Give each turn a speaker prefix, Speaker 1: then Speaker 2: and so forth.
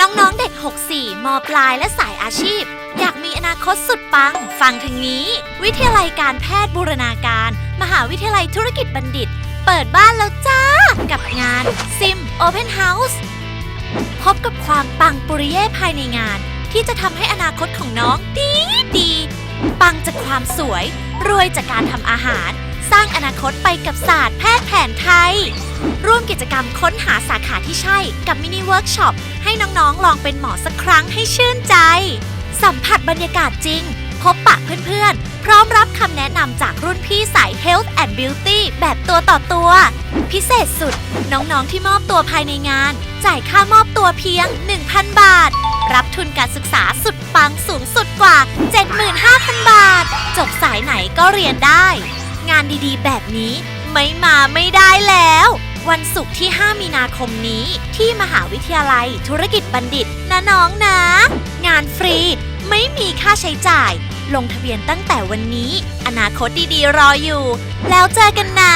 Speaker 1: น้องๆเด็ก 64 มปลายและสายอาชีพ อยากมีอนาคตสุดปัง ฟังทางนี้ วิทยาลัยการแพทย์บูรณาการ มหาวิทยาลัยธุรกิจบัณฑิต เปิดบ้านแล้วจ้า กับงาน Sim Open House พบกับความปังปุริเย่ภายในงาน ที่จะทำให้อนาคตของน้องดีดี ปังจากความสวย รวยจากการทำอาหาร สร้างอนาคตไปกับศาสตร์แพทย์แผนไทย กิจกรรมค้นหาสาขาที่ใช่กับมินิเวิร์กช็อปให้น้องๆ ลองเป็นหมอสักครั้งให้ชื่นใจ สัมผัสบรรยากาศจริง พบปะเพื่อนๆ พร้อมรับคำแนะนำจากรุ่นพี่สาย Health and Beauty แบบตัวต่อตัว พิเศษสุด น้องๆ ที่มอบตัวภายในงาน จ่ายค่ามอบตัวเพียง 1,000 บาท รับทุนการศึกษาสุดปังสูงสุดกว่า 75,000 บาท จบสายไหนก็เรียนได้ งานดีๆ แบบนี้ไม่มาไม่ได้แล้ว วันศุกร์ที่ 5 มีนาคมนี้ ที่มหาวิทยาลัยธุรกิจบัณฑิตนะน้องนะ งานฟรี ไม่มีค่าใช้จ่าย ลงทะเบียนตั้งแต่วันนี้ อนาคตดีๆ รออยู่ แล้วเจอกันนะ